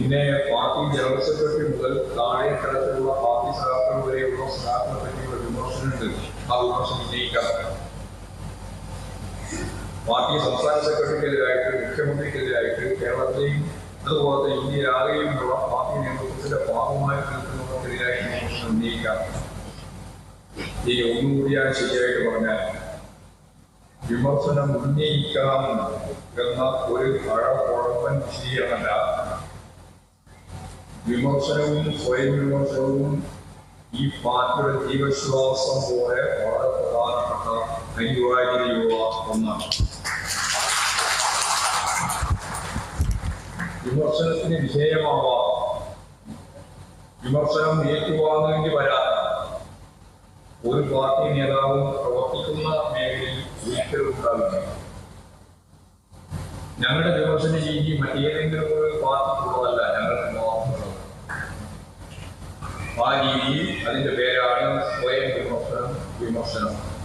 പിന്നെ party general secretary മുതൽ താഴെ തലത്തിലുള്ള പാർട്ടി സഹാക്കൾ വരെയുള്ള സഹാക്കളെ പറ്റിയുള്ള വിമർശനമുണ്ട്. ആ വിമർശനം ഉന്നയിക്കാം. പാർട്ടി സംസ്ഥാന സെക്രട്ടറിക്കെതിരായിട്ട് മുഖ്യമന്ത്രിക്കെതിരായിട്ട് കേരളത്തെയും അതുപോലെ ഇന്ത്യയിലാകെയുമുള്ള പാർട്ടി നേതൃത്വത്തിന്റെ ഭാഗമായി നിൽക്കുന്നവർക്കെതിരായി വിമർശനം ഉന്നയിക്കാം. ഈ ഒന്നുകൂടി ഞാൻ ശരിയായിട്ട് പറഞ്ഞാൽ വിമർശനം ഉന്നയിക്കാം എന്ന ഒരു പഴക്കുഴപ്പൻ വിശദീകരണമല്ല. വിമർശനവും സ്വയം വിമർശനവും ഈ പാർട്ടിയുടെ ജീവശ്വാസം പോലെ വളരെ പ്രധാനപ്പെട്ട അനിവാര്യതയുള്ള ഒന്നാണ്. വിമർശനത്തിന് വിധേയമാവാം. വിമർശനം ഏറ്റുവാങ്ങേണ്ടി വരാത്ത ഒരു പാർട്ടി നേതാവും പ്രവർത്തിക്കുന്ന മേഖലയിൽ ഒരിക്കലും ഉണ്ടാവില്ല. ഞങ്ങളുടെ വിമർശന രീതി മറ്റേതെങ്കിലും ഒരു പാർട്ടിക്കുള്ളതല്ല ആ രീതിയിൽ അതിന്റെ പേരാണ് സ്വയം വിമർശനം. വിമർശനം.